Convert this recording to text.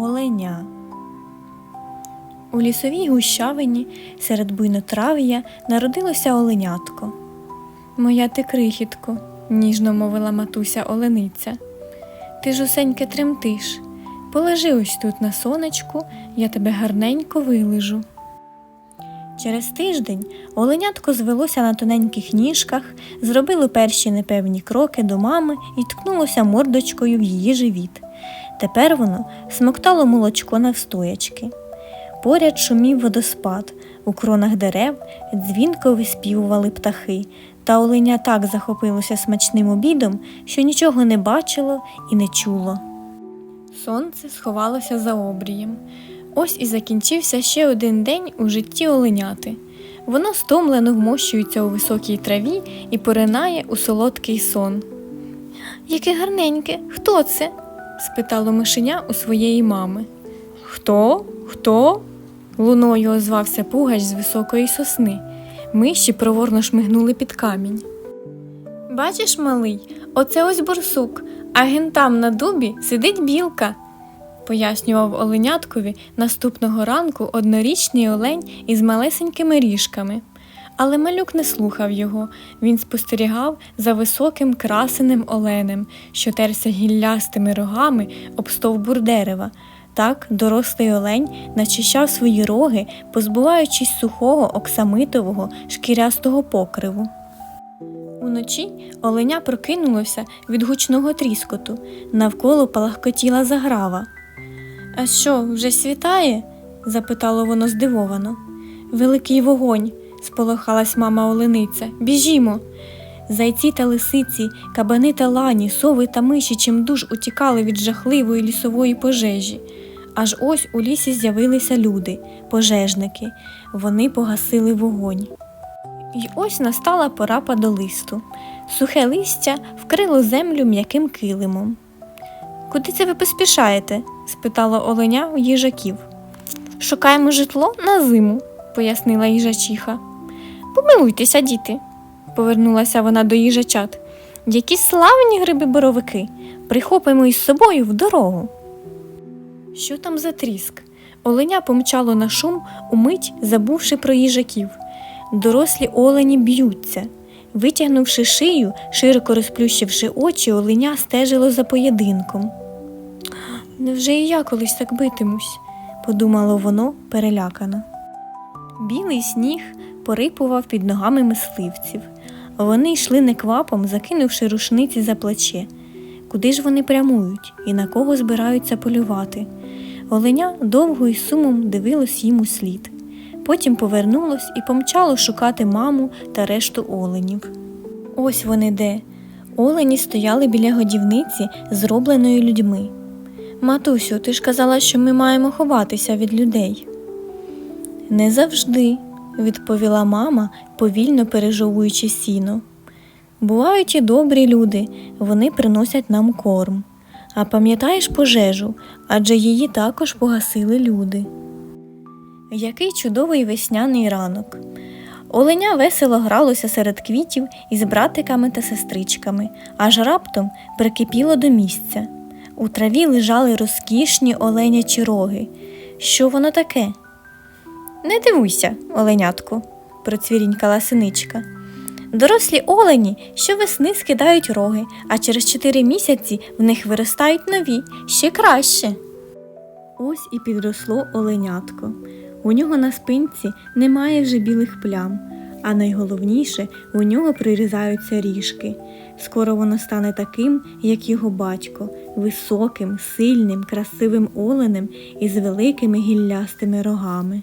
Оленя. У лісовій гущавині серед буйнотрав'я народилося оленятко. Моя ти крихітко, ніжно мовила матуся олениця. Ти ж усеньке тремтиш. Полежи ось тут на сонечку, я тебе гарненько вилежу. Через тиждень оленятко звелося на тоненьких ніжках, зробило перші непевні кроки до мами і ткнулося мордочкою в її живіт. Тепер воно смоктало молочко навстоячки. Поряд шумів водоспад, у кронах дерев дзвінко виспівували птахи, та оленя так захопилося смачним обідом, що нічого не бачило і не чуло. Сонце сховалося за обрієм. Ось і закінчився ще один день у житті оленяти. Воно стомлено вмощується у високій траві і поринає у солодкий сон. Яке гарненьке, хто це? Спитало мишеня у своєї мами. Хто? Хто? луною озвався пугач з високої сосни. Миші проворно шмигнули під камінь. Бачиш, малий, оце ось борсук, а ген там на дубі сидить білка, пояснював оленяткові наступного ранку однорічний олень із малесенькими ріжками. Але малюк не слухав його, він спостерігав за високим красеним оленем, що терся гіллястими рогами об стовбур дерева. Так дорослий олень начищав свої роги, позбуваючись сухого оксамитового шкірястого покриву. Уночі оленя прокинулося від гучного тріскоту, навколо палахкотіла заграва. А що, вже світає? запитало воно здивовано. Великий вогонь, сполохалась мама олениця. Біжімо. Зайці та лисиці, кабани та лані, сови та миші чимдуж утікали від жахливої лісової пожежі. Аж ось у лісі з'явилися люди, пожежники. Вони погасили вогонь. І ось настала пора падолисту. Сухе листя вкрило землю м'яким килимом. Куди це ви поспішаєте? спитала оленя у їжаків. Шукаємо житло на зиму, пояснила їжачиха. Помилуйтеся, діти, повернулася вона до їжачат. Які славні гриби боровики. Прихопимо із собою в дорогу. Що там за тріск? Оленя помчало на шум, умить забувши про їжаків. Дорослі олені б'ються. Витягнувши шию, широко розплющивши очі, оленя стежило за поєдинком. Невже і я колись так битимусь? подумало воно перелякано. Білий сніг порипував під ногами мисливців. Вони йшли неквапом, закинувши рушниці за плече. Куди ж вони прямують і на кого збираються полювати? Оленя довго і сумом дивилось їм у слід. Потім повернулось і помчало шукати маму та решту оленів. Ось вони де. Олені стояли біля годівниці, зробленої людьми. Матусю, ти ж казала, що ми маємо ховатися від людей. Не завжди, відповіла мама, повільно пережовуючи сіно. Бувають і добрі люди, вони приносять нам корм. А пам'ятаєш пожежу, адже її також погасили люди. Який чудовий весняний ранок. Оленя весело гралося серед квітів із братиками та сестричками, аж раптом прикипіло до місця. У траві лежали розкішні оленячі роги. Що воно таке? Не дивуйся, оленятку, процвірінькала синичка. Дорослі олені щовесни скидають роги, а через чотири місяці в них виростають нові, ще краще. Ось і підросло оленятко. У нього на спинці немає вже білих плям, а найголовніше у нього прирізаються ріжки. Скоро воно стане таким, як його батько, високим, сильним, красивим оленем із великими гіллястими рогами.